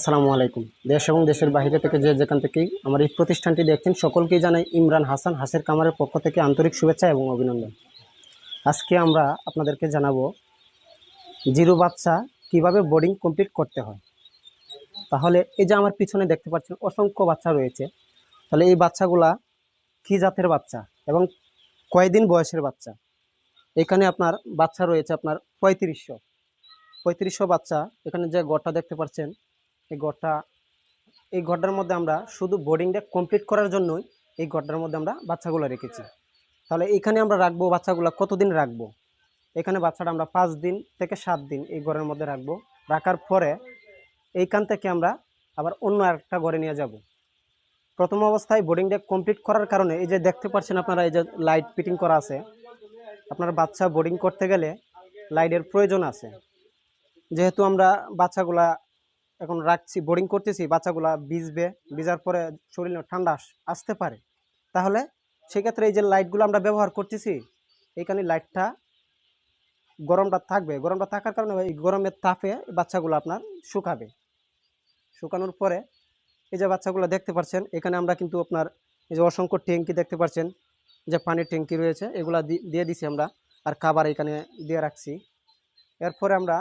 আসসালামু আলাইকুম। দেশ এবং দেশের বাইরে থেকে যে যেখান থেকেই আমার এই প্রতিষ্ঠানটি দেখছেন, সকলকেই জানাই ইমরান হাসান, হাসের কামারের পক্ষ থেকে আন্তরিক শুভেচ্ছা এবং অভিনন্দন। আজকে আমরা আপনাদেরকে জানাব জিরো বাচ্চা কীভাবে বোর্ডিং কমপ্লিট করতে হয়। তাহলে এই যে আমার পিছনে দেখতে পাচ্ছেন অসংখ্য বাচ্চা রয়েছে। তাহলে এই বাচ্চাগুলা কী জাতের বাচ্চা এবং কয়দিন বয়সের বাচ্চা? এখানে আপনার বাচ্চা রয়েছে আপনার পঁয়ত্রিশশো। পঁয়ত্রিশশো বাচ্চা। এখানে যে গড়টা দেখতে পাচ্ছেন এই ঘরটা, এই ঘরটার মধ্যে আমরা শুধু বোর্ডিংটা কমপ্লিট করার জন্যই এই ঘরটার মধ্যে আমরা বাচ্চাগুলো রেখেছি। তাহলে এখানে আমরা রাখব বাচ্চাগুলো কতদিন রাখব? এখানে বাচ্চাটা আমরা পাঁচ দিন থেকে সাত দিন এই ঘরের মধ্যে রাখব। রাখার পরে এইখান থেকে আমরা আবার অন্য একটা ঘরে নিয়ে যাব। প্রথম অবস্থায় বোর্ডিংটা কমপ্লিট করার কারণে এই যে দেখতে পাচ্ছেন আপনারা, এই যে লাইট ফিটিং করা আছে, আপনার বাচ্চা বোর্ডিং করতে গেলে লাইটের প্রয়োজন আছে। যেহেতু আমরা বাচ্চাগুলা এখন রাখছি বোরিং করতেছি, বাচ্চাগুলা ভিজবে, ভিজার পরে শরীরে ঠান্ডা আসতে পারে। তাহলে সেক্ষেত্রে এই যে লাইটগুলো আমরা ব্যবহার করতেছি এইখানে লাইটটা গরমটা থাকবে। গরমটা থাকার কারণে এই গরমের তাপে বাচ্চাগুলো আপনার শুকাবে। শুকানোর পরে এই যে বাচ্চাগুলো দেখতে পাচ্ছেন এখানে আমরা কিন্তু আপনার এই যে অসংখ্য ট্যাঙ্কি দেখতে পাচ্ছেন যে পানির ট্যাঙ্কি রয়েছে, এগুলা দিয়ে দিছি আমরা আর খাবার এখানে দিয়ে রাখছি। এরপরে আমরা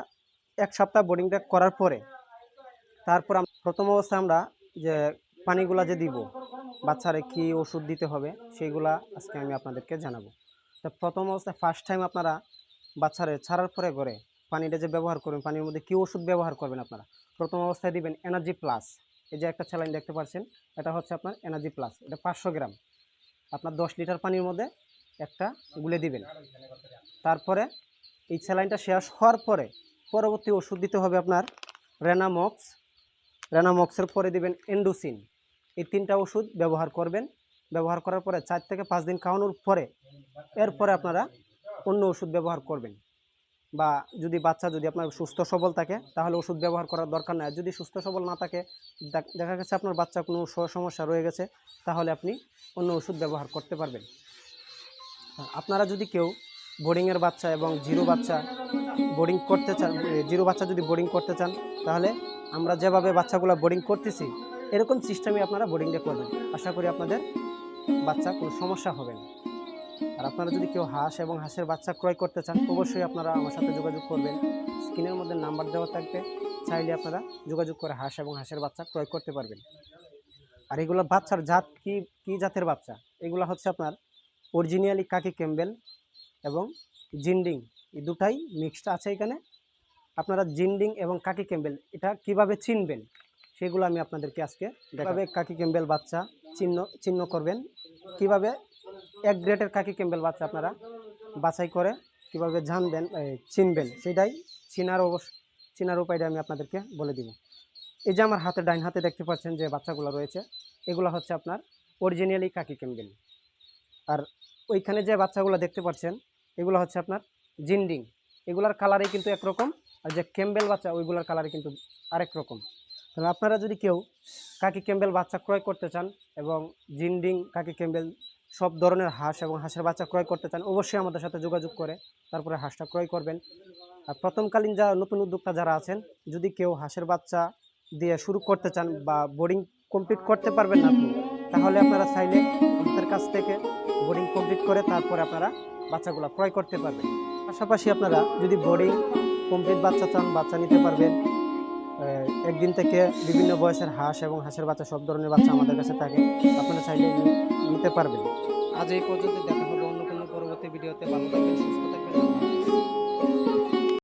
এক সপ্তাহ বোর্ডিংটা করার পরে তারপর প্রথম অবস্থায় আমরা যে পানিগুলা যে দিব, বাচ্চারে কি ওষুধ দিতে হবে সেইগুলা আজকে আমি আপনাদেরকে জানাব। তো প্রথম অবস্থায় ফার্স্ট টাইম আপনারা বাচ্চারে ছাড়ার পরে করে পানিটা যে ব্যবহার করবেন, পানির মধ্যে কি ওষুধ ব্যবহার করবেন আপনারা? প্রথম অবস্থায় দিবেন এনার্জি প্লাস এই যে একটা স্যালাইন দেখতে পাচ্ছেন, এটা হচ্ছে আপনার এনার্জি প্লাস এটা পাঁচশো গ্রাম। আপনার দশ লিটার পানির মধ্যে একটা গুলে দিবেন। তারপরে এই স্যালাইনটা শেষ হওয়ার পরে পরবর্তী ওষুধ দিতে হবে আপনার রেনামক্স রেনামক্সের পরে দিবেন এন্ডোসিন এই তিনটা ওষুধ ব্যবহার করবেন। ব্যবহার করার পরে চার থেকে পাঁচ দিন খাওয়ানোর পরে এরপরে আপনারা অন্য ওষুধ ব্যবহার করবেন। বা যদি বাচ্চা যদি আপনার সুস্থ সবল থাকে, তাহলে ওষুধ ব্যবহার করার দরকার নাই। যদি সুস্থ সবল না থাকে, দেখা গেছে আপনার বাচ্চা কোনো সমস্যা রয়ে গেছে, তাহলে আপনি অন্য ওষুধ ব্যবহার করতে পারবেন। আপনারা যদি কেউ বোর্ডিংয়ের বাচ্চা এবং জিরো বাচ্চা বোর্ডিং করতে চান জিরো বাচ্চা যদি বোর্ডিং করতে চান, তাহলে আমরা যেভাবে বাচ্চাগুলো বোর্ডিং করতেছি, এরকম সিস্টেমে আপনারা বোর্ডিংটা করবেন। আশা করি আপনাদের বাচ্চা কোনো সমস্যা হবে না। আর আপনারা যদি কেউ হাঁস এবং হাঁসের বাচ্চা ক্রয় করতে চান, অবশ্যই আপনারা আমার সাথে যোগাযোগ করবেন। স্ক্রিনের মধ্যে নাম্বার দেওয়া থাকবে, চাইলে আপনারা যোগাযোগ করে হাঁস এবং হাঁসের বাচ্চা ক্রয় করতে পারবেন। আর এগুলো বাচ্চার জাত কি কি জাতের বাচ্চা? এগুলো হচ্ছে আপনার অরিজিনালি কাকি ক্যাম্বেল এবং জিন্ডিং এই দুটাই মিক্সড আছে এখানে। আপনারা জিন্ডিং এবং কাকি ক্যাম্বেল এটা কীভাবে চিনবেন সেগুলো আমি আপনাদেরকে আজকে দেখাবে। কাকি ক্যাম্বেল বাচ্চা চিহ্ন চিহ্ন করবেন কীভাবে এক গ্রেডের কাকি ক্যাম্বেল বাচ্চা আপনারা বাছাই করে কীভাবে জানবেন চিনবেন সেটাই চিনার অবশ্য চিনার উপায়টা আমি আপনাদেরকে বলে দিব। এই যে আমার হাতে ডাইন হাতে দেখতে পাচ্ছেন যে বাচ্চাগুলো রয়েছে এগুলো হচ্ছে আপনার অরিজিনালি কাকি ক্যাম্বেল। আর ওইখানে যে বাচ্চাগুলো দেখতে পাচ্ছেন, এগুলো হচ্ছে আপনার জিন্ডিং। এগুলার কালারই কিন্তু একরকম, আর যে ক্যাম্বেল বাচ্চা, ওইগুলোর কালারই কিন্তু আরেক রকম তবে আপনারা যদি কেউ কাকি ক্যাম্বেল বাচ্চা ক্রয় করতে চান এবং জিন্ডিং, কাকি ক্যাম্বেল সব ধরনের হাঁস এবং হাঁসের বাচ্চা ক্রয় করতে চান, অবশ্যই আমাদের সাথে যোগাযোগ করে তারপরে হাঁসটা ক্রয় করবেন। আর প্রথমকালীন যা নতুন উদ্যোক্তা যারা আছেন, যদি কেউ হাঁসের বাচ্চা দিয়ে শুরু করতে চান বা বোর্ডিং কমপ্লিট করতে পারবেন না তাহলে আপনারা চাইলে আমাদের কাছ থেকে বোর্ডিং কমপ্লিট করে তারপরে আপনারা বাচ্চাগুলো ক্রয় করতে পারবেন। পাশাপাশি আপনারা যদি বোর্ডিং কমপ্লিট বাচ্চা চান, বাচ্চা নিতে পারবেন। একদিন থেকে বিভিন্ন বয়সের হাঁস এবং হাঁসের বাচ্চা, সব ধরনের বাচ্চা আমাদের কাছে থাকে। আপনারা চাইলে নিতে পারবেন। আজ এই পর্যন্ত দেখা হবে অন্য কোনো পরবর্তী ভিডিওতে। ভালো থাকবেন, সুস্থ থাকবেন।